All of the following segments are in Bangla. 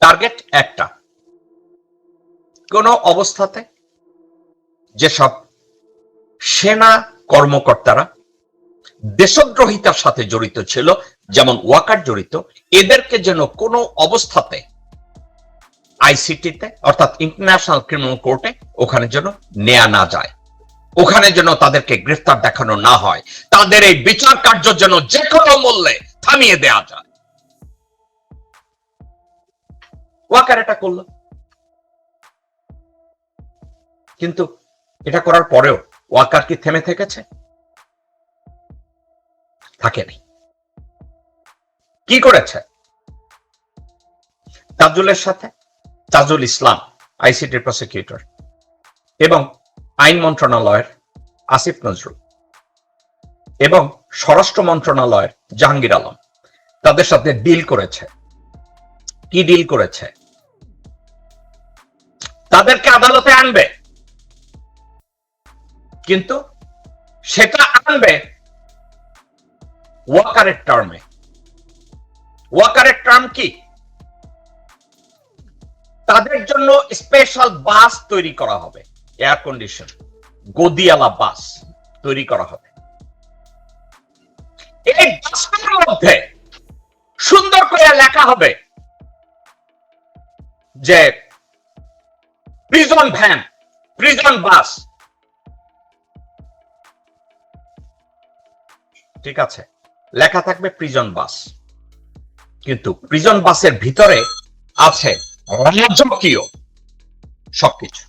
টার্গেট একটা। কোন অবস্থাতে যেসব সেনা কর্মকর্তারা দেশদ্রোহিতার সাথে জড়িত ছিল, যেমন ওয়াকার জড়িত, এদেরকে যেন কোনো অবস্থাতে আইসিটিতে, অর্থাৎ ইন্টারন্যাশনাল ক্রিমিনাল কোর্টে ওখানে যেন নেয়া না যায়। ওখানে যেন তাদেরকে গ্রেফতার দেখানো না হয়। তাদের এই বিচার কার্য যেন যে কোনো মূল্যে থামিয়ে দেয়া যায়। ওয়াকার এটা করল। কিন্তু এটা করার পরেও ওয়াকার কি থেমে থেকেছে? থাকেনি কি করেছে? তাজুলের সাথে তাজুল ইসলাম, আইসিটি প্রসিকিউটর এবং আইন মন্ত্রণালয়ের আসিফ নজরুল এবং স্বরাষ্ট্র মন্ত্রণালয়ের জাহাঙ্গীর আলম তাদের সাথে ডিল করেছে। কি ডিল করেছে? তাদেরকে আদালতে আনবে। কিন্তু সেটা আনবে ওয়াকারের টার্মে ওয়াকারের টার্ম কি? তাদের জন্য স্পেশাল বাস তৈরি করা হবে এয়ার কন্ডিশন গদিয়ালা বাস তৈরি করা হবে। এই বাসটার মধ্যে সুন্দর করে লেখা হবে যে প্রিজন ভ্যান প্রিজন বাস ঠিক আছে। লেখা থাকবে প্রিজন বাস কিন্তু প্রিজন বাসের ভিতরে আছে রাজকীয় সবকিছু।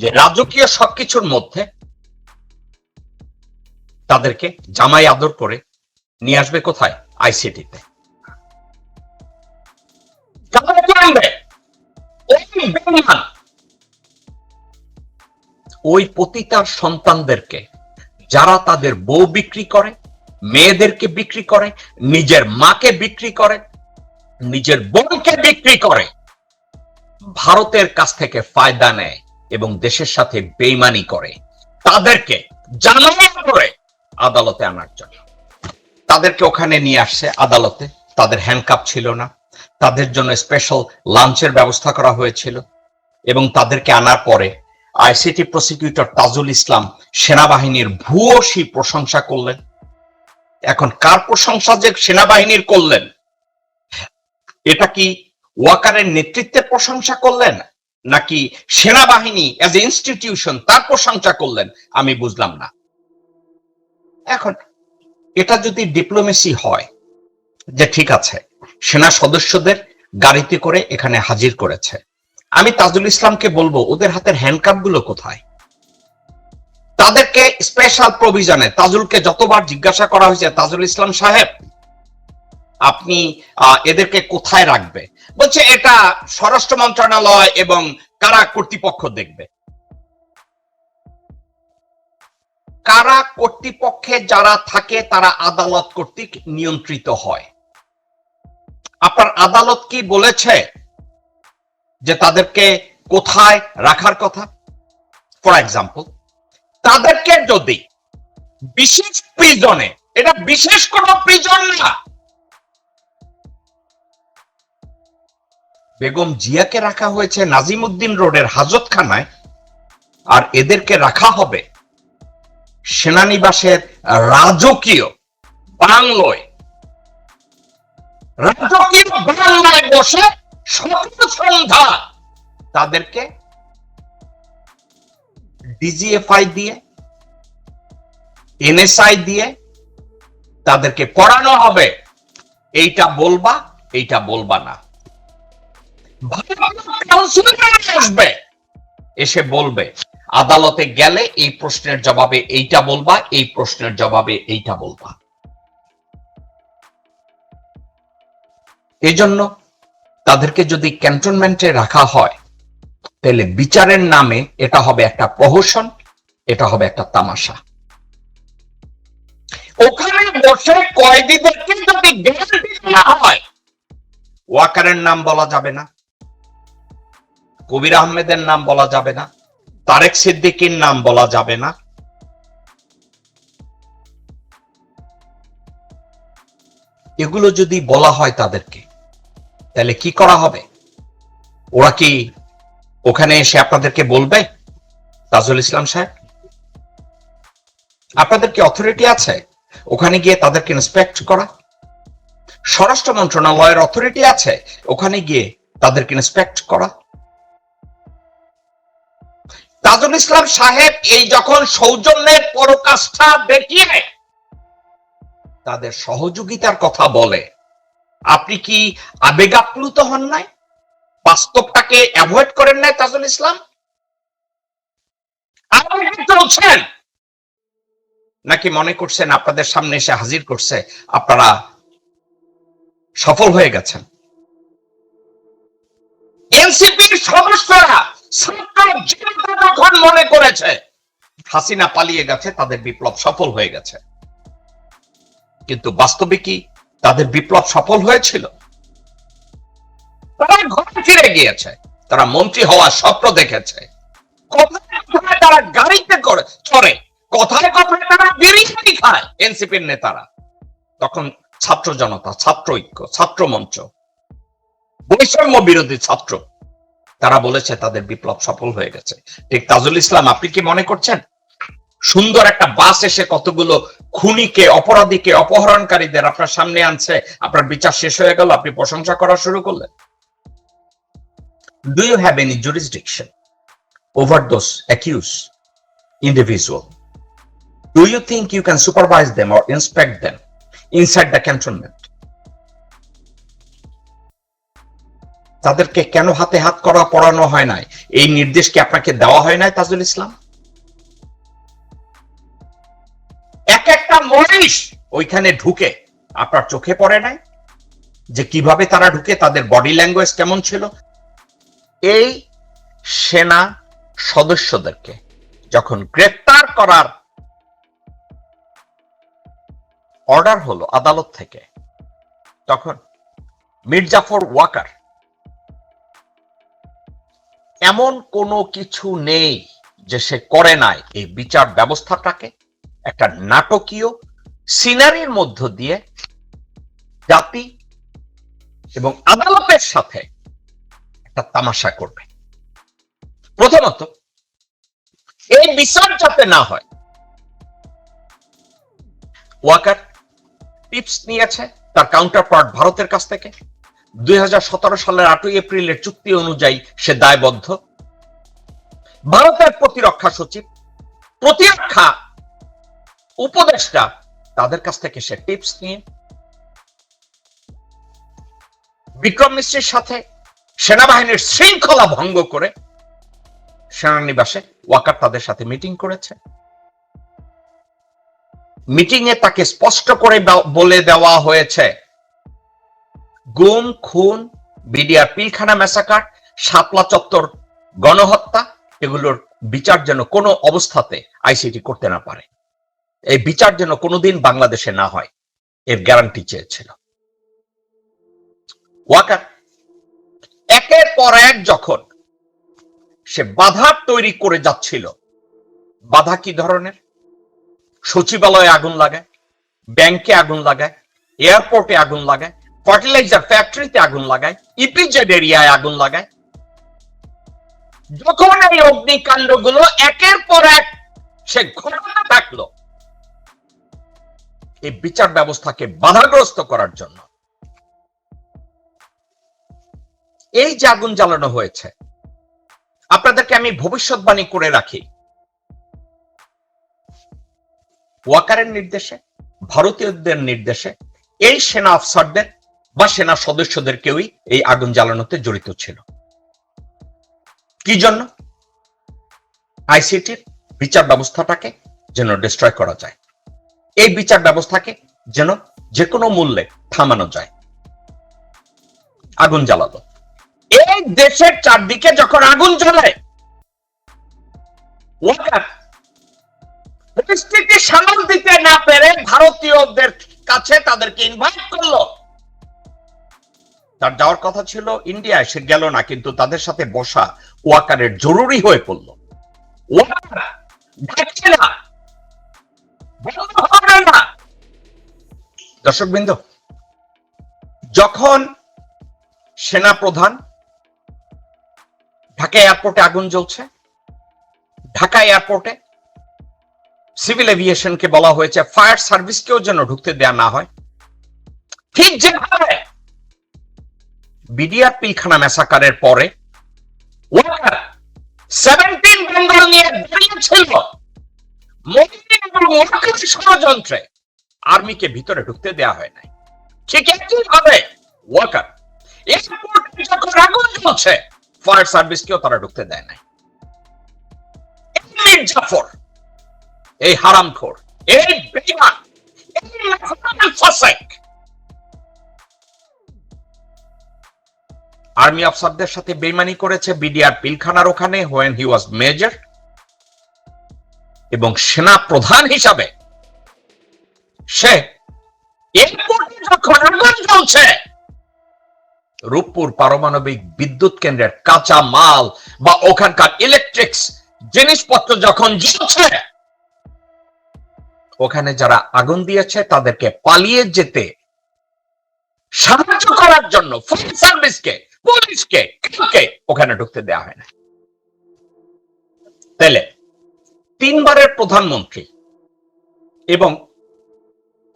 যে রাজকীয় সবকিছুর মধ্যে তাদেরকে জামাই আদর করে নিয়ে আসবে কোথায়? আইসিটিতে ওই পতিতার সন্তানদেরকে, যারা তাদের বউ বিক্রি করে, মেয়েদেরকে বিক্রি করে, নিজের মাকে বিক্রি করে, নিজের বোনকে বিক্রি করে, ভারতের কাছ থেকে ফায়দা নেয় এবং দেশের সাথে বেইমানি করে, তাদেরকে জানানো করে আদালতে আনার জন্য। তাদেরকে ওখানে নিয়ে আসছে আদালতে, তাদের হ্যান্ডকাপ ছিল না, তাদের জন্য স্পেশাল লাঞ্চের ব্যবস্থা করা হয়েছিল এবং তাদেরকে আনার পরে আইসিটি প্রসিকিউটর তাজুল ইসলাম সেনাবাহিনীর ভূয়সী প্রশংসা করলেন। এখন কার প্রশংসা যে সেনাবাহিনীর করলেন? এটা কি ওয়াকারের নেতৃত্বের প্রশংসা করলেন? নাকি সেনাবাহিনী এজ এ ইনস্টিটিউশন তার প্রশংসা করলেন? আমি বুঝলাম না। এখন এটা যদি ডিপ্লোমেসি হয়, যে ঠিক আছে, সেনা সদস্যদের গাড়িতে করে এখানে হাজির করেছে। আমি তাজুল ইসলামকে বলব, ওদের হাতের হ্যান্ডকাপগুলো কোথায়? তাদেরকে স্পেশাল প্রভিজনে তাজুলকে যতবার জিজ্ঞাসা করা হয়েছে তাজুল ইসলাম সাহেব, আপনি এদেরকে কোথায় রাখবে? বলছে, এটা স্বরাষ্ট্র মন্ত্রণালয় এবং কারা কর্তৃপক্ষ দেখবে। কারা কর্তৃপক্ষে যারা থাকে, তারা আদালত কর্তৃক নিয়ন্ত্রিত হয়। আপনার আদালত কি বলেছে? যে তাদেরকে কোথায় রাখার কথা? ফর এক্সাম্পল তাদেরকে যদি বিশেষ প্রিজনে এটা বিশেষ কোন প্রিজন না। বেগম জিয়াকে রাখা হয়েছে নাজিমুদ্দিন রোডের হাজতখানায়, আর এদেরকে রাখা হবে সেনানিবাসের রাজকীয় বাংলোয়। রাজকীয় বাংলায় বসে সকাল সন্ধ্যা তাদেরকে ডিজিএফআই দিয়ে এনএসআই দিয়ে তাদেরকে পড়ানো হবে। এইটা বলবা এইটা বলবা না। আসবে। এসে বলবে, আদালতে গেলে এই প্রশ্নের জবাবে এইটা বলবা, এই প্রশ্নের জবাবে এইটা বলবা। এই জন্য তাদেরকে যদি ক্যান্টনমেন্টে রাখা হয়, তাহলে বিচারের নামে এটা হবে একটা প্রহসন, এটা হবে একটা তামাশা। ওখানে বসে কয়েদিদেরকে যদি হয়, ওয়াকারের নাম বলা যাবে না, কবির আহমেদের নাম বলা যাবে না, তারেক সিদ্দিকির নাম বলা যাবে না। এগুলো যদি বলা হয় তাদেরকে তাহলে কি করা হবে? ওরা কি ওখানে এসে আপনাদেরকে বলবে? তাজুল ইসলাম সাহেব? আপনাদের কি অথরিটি আছে? ওখানে গিয়ে তাদেরকে ইন্সপেক্ট করা? স্বরাষ্ট্র মন্ত্রণালয়ের অথরিটি আছে? ওখানে গিয়ে তাদেরকে ইন্সপেক্ট করা? তাজুল ইসলাম সাহেব এই যখন সৌজন্যের পরকাষ্ঠা দেখিয়ে তাদের সহযোগিতার কথা বলে আপনি কি আবেগাপ্লুত হন নাই? বাস্তবটাকে অ্যাভয়েড করেন নাই তাজুল ইসলাম? চলছেন নাকি মনে করছেন আপনাদের সামনে এসে হাজির করছে? আপনারা সফল হয়ে গেছেন। এনসিপির সদস্যরা যখন মনে করেছে, হাসিনা পালিয়ে গেছে, তাদের বিপ্লব সফল হয়ে গেছে। কিন্তু বাস্তবে কি তাদের বিপ্লব সফল হয়েছিল। তারা ঘরে ফিরে গিয়েছে। তারা মন্ত্রী হওয়ার স্বপ্ন দেখেছে। কোথায় তারা গাড়িতে করে চড়ে। কথায় কথায় তারা বিরিয়ানি খায় এনসিপির নেতারা। তখন ছাত্র জনতা, ছাত্র ঐক্য, ছাত্র মঞ্চ, বৈষম্য বিরোধী ছাত্র, তারা বলেছে তাদের বিপ্লব সফল হয়ে গেছে। ঠিক তাজুল ইসলাম, আপনি কি মনে করছেন? সুন্দর একটা বাস এসে কতগুলো খুনিকে, অপরাধীকে, অপহরণকারীদের আপনার সামনে আনছে, আপনার বিচার শেষ হয়ে গেল, আপনি প্রশংসা করা শুরু করলেন। Do you have any jurisdiction over those accused individual? Do you think you can supervise them or inspect them inside the cantonment? তাদেরকে কেন হাতে হাত করা, পড়ানো হয় নাই? এই নির্দেশ কি আপনাকে দেওয়া হয় নাই তাজুল ইসলাম? এক একটা মনীষ ওইখানে ঢুকে আপনার চোখে পড়ে নাই? যে কীভাবে তারা ঢুকে, তাদের বডি ল্যাঙ্গুয়েজ কেমন ছিল? এই সেনা সদস্যদেরকে যখন গ্রেপ্তার করার অর্ডার হলো আদালত থেকে, তখন মির্জাফর ওয়াকার, এমন কোনো কিছু নেই যে সে করে নাই এই বিচার ব্যবস্থাটাকে। একটা নাটকীয় সিনারির মধ্য দিয়ে জাতি এবং আদালতের সাথে একটা তামাশা করবে। প্রথমত, এই বিচার যাতে না হয়, ওয়াকার টিপস নিয়েছে তার কাউন্টার পার্ট ভারতের কাছ থেকে। দুই হাজার সতেরো সালের আটই এপ্রিলের চুক্তি অনুযায়ী সে দায়বদ্ধ। ভারতের প্রতিরক্ষা সচিব প্রতিরক্ষা উপদেষ্টা তাদের কাছ থেকে সে টিপস নিয়ে বিক্রম মিশ্রের সাথে সেনাবাহিনীর শৃঙ্খলা ভঙ্গ করে সেনানিবাসে ওয়াকার তাদের সাথে মিটিং করেছে। মিটিং এ তাকে স্পষ্ট করে বলে দেওয়া হয়েছে, গুম, খুন, বিডিআর পিলখানা ম্যাসাকার শাপলা চত্বর গণহত্যা, এগুলোর বিচার যেন কোনো অবস্থাতে আইসিটি করতে না পারে। এই বিচার যেন কোনোদিন বাংলাদেশে না হয়, এর গ্যারান্টি চেয়েছিল। ওয়াকার, একের পর এক যখন সে বাধা তৈরি করে যাচ্ছিল, বাধা কি ধরনের? সচিবালয়ে আগুন লাগায়, ব্যাংকে আগুন লাগায়, এয়ারপোর্টে আগুন লাগায় ফার্টিলাইজার ফ্যাক্টরিতে আগুন লাগায়, ইপিজেড এরিয়ায় আগুন লাগায়। যখন এই অগ্নিকাণ্ডগুলো একের পর এক সে ঘটনা থাকল এই বিচার ব্যবস্থাকে বাধাগ্রস্ত করার জন্য। এই যে আগুন জ্বালানো হয়েছে, আপনাদেরকে আমি ভবিষ্যৎবাণী করে রাখি। ওয়াকারের নির্দেশে, ভারতীয়দের নির্দেশে এই সেনা আফসারদের বা সেনা সদস্যদের কেউই এই আগুন জ্বালানোতে জড়িত ছিল। কি জন্য? আইসিটির বিচার ব্যবস্থাটাকে যেন ডিস্ট্রয় করা যায়। এই বিচার ব্যবস্থাকে যেন যে কোনো মূল্যে থামানো যায়। আগুন জ্বালালো। এই দেশের চারদিকে যখন আগুন জ্বলে ওয়াকার পরিস্থিতি সামাল দিতে না পেরে ভারতীয়দের কাছে তাদেরকে ইনভাইট করল। তার যাওয়ার কথা ছিল ইন্ডিয়ায়, সে গেল না, কিন্তু তাদের সাথে বসা ওয়াকারের জরুরি হয়ে পড়ল। ওয়াকার দর্শক বিন্দু যখন সেনা প্রধান ঢাকা এয়ারপোর্টে আগুন জ্বলছে, ঢাকা এয়ারপোর্টে সিভিল এভিয়েশনকে বলা হয়েছে, ফায়ার সার্ভিসকেও যেন ঢুকতে দেয়া না হয়, ঠিক যেভাবে বিডিআর পিলখানা ম্যাসাকারের পরে ওয়াকার সেভেন্টিন বেঙ্গল নিয়ে দাঁড়িয়েছিল ষড়যন্ত্রে আর্মিকে ভিতরে ঢুকতে দেয়া হয় নাই। ঠিক একই ভাবে? ওয়াকার এয়ারপোর্টে যখন আগুন জ্বলছে। ফায়ার সার্ভিসকেও তারা ঢুকতে দেয় নাই। মীর জাফর। এই হারামখোর। এই ফাসেক। আর্মি অফিসারদের সাথে বেইমানি করেছে বিডিআর পিলখানার ওখানে হোয়েন হি ওয়াজ মেজর এবং সেনা প্রধান হিসাবে সে এয়ারপোর্টে রূপপুর পারমাণবিক বিদ্যুৎ কেন্দ্রের কাঁচা মাল বা ওখানকার ইলেকট্রিক্স জিনিসপত্র যখন জ্বলছে, ওখানে যারা আগুন দিয়েছে তাদেরকে পালিয়ে যেতে সাহায্য করার জন্য ফায়ার সার্ভিসকে পুলিশকে কাউকে ওখানে ঢুকতে দেওয়া হয় না। তাহলে তিনবারের প্রধানমন্ত্রী এবং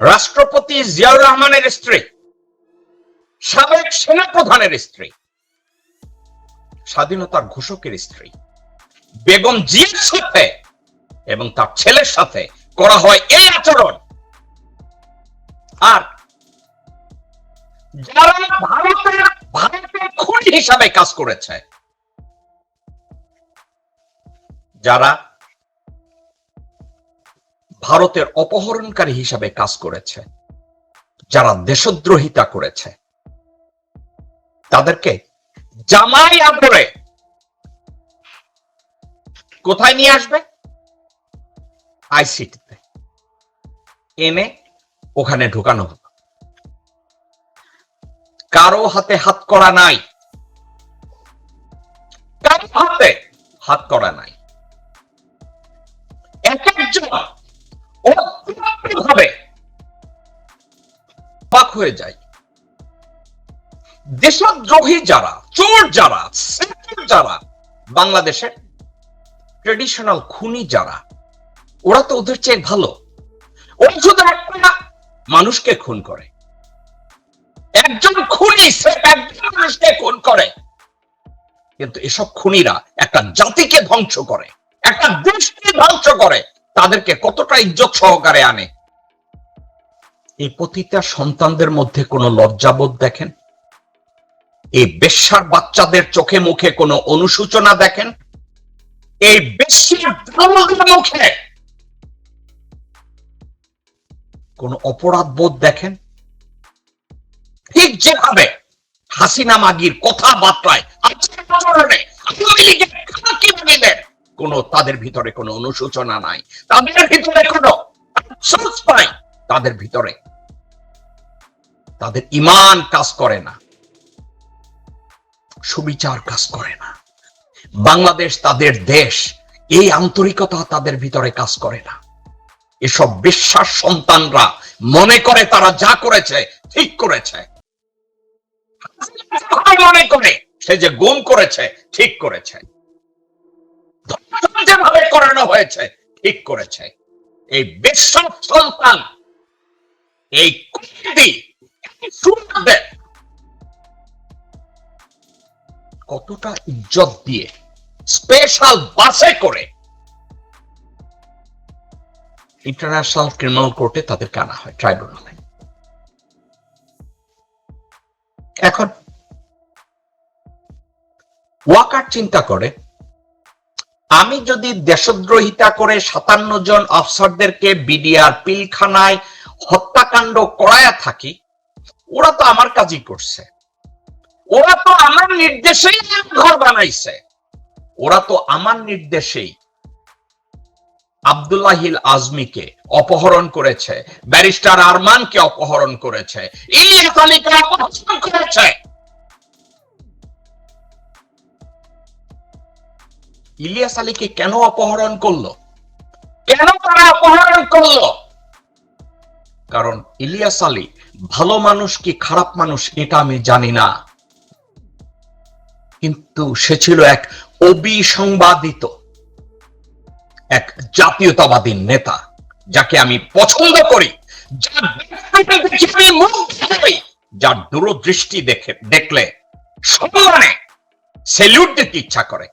রাষ্ট্রপতি জিয়াউর রহমানের স্ত্রী, সাবেক সেনা প্রধানের স্ত্রী স্বাধীনতার ঘোষকের স্ত্রী, বেগম জিয়ার সাথে এবং তার ছেলের সাথে করা হয় এই আচরণ। আর যারা ভারতের ভারতের খুনি হিসাবে কাজ করেছে, যারা ভারতের অপহরণকারী হিসাবে কাজ করেছে, যারা দেশদ্রোহিতা করেছে। তাদেরকে জামাই আদরে কোথায় নিয়ে আসবে? আইসিটিতে। এনে ওখানে ঢুকানো হবে কারও হাতে হাত করা নাই। কারও হাতে হাত করা নাই। এক একজন পাক হয়ে যায়। দেশদ্রোহী যারা, চোর যারা যারা, বাংলাদেশের ট্রেডিশনাল খুনি যারা, ওরা তো ওদের চেয়ে ভালো। ওরা শুধু একটা মানুষকে খুন করে। একজন খুনি, সে একজন মানুষকে খুন করে। কিন্তু এসব খুনিরা একটা জাতিকে ধ্বংস করে, একটা দেশকে ধ্বংস করে, তাদেরকে কতটা ইজ্জত সহকারে আনে এই পতিতা সন্তানদের মধ্যে কোনো লজ্জাবোধ দেখেন? এই বেশ্যার বাচ্চাদের চোখে মুখে কোনো অনুসূচনা দেখেন? এই মুখে কোন অপরাধ বোধ দেখেন? ঠিক যেভাবে হাসিনা মাগির লীগের খাকিবাদীদের কোন তাদের ভিতরে কোনো অনুশোচনা নাই। তাদের ভিতরে কোনো তাদের ভিতরে তাদের ইমান কাজ করে না। সুবিচার কাজ করে না। বাংলাদেশ তাদের দেশ, এই আন্তরিকতা তাদের ভিতরে কাজ করে না। এসব বিশ্বাস সন্তানরা মনে করে তারা যা করেছে, ঠিক করেছে। মনে করে সে যে গুম করেছে, ঠিক করেছে। যেভাবে করানো হয়েছে, ঠিক করেছে। এই বিশ্বাস সন্তান, এই কুটি কতটা ইজ্জত দিয়ে স্পেশাল বাসে করে ইন্টারন্যাশনাল ক্রিমিনাল কোর্টে তাদেরকে আনা হয় ট্রাইব্যুনালে এখন ওয়াকার চিন্তা করে, আমি যদি দেশদ্রোহিতা করে সাতান্ন জন অফিসারদেরকে বিডিআর পিলখানায় হত্যাকাণ্ড করায়া থাকি ওরা তো আমার কাজই করছে। ওরা তো আমার নির্দেশেই ঘর বানাইছে। ওরা তো আমার নির্দেশেই আব্দুল্লাহিল আজমিকে অপহরণ করেছে, ব্যারিস্টার আরমানকে অপহরণ করেছে অপহরণ করেছে। ইলিয়াস আলীকে কেন অপহরণ করল? কেন তারা অপহরণ করল? কারণ ইলিয়াস আলী ভালো মানুষ কি খারাপ মানুষ এটা আমি জানি না। কিন্তু সে ছিল এক অবিসংবাদিত, এক জাতীয়তাবাদী নেতা, যাকে আমি পছন্দ করি, যার দূরদৃষ্টি দেখে দেখলে সম্মানে সেলিউট দিতে ইচ্ছা করে।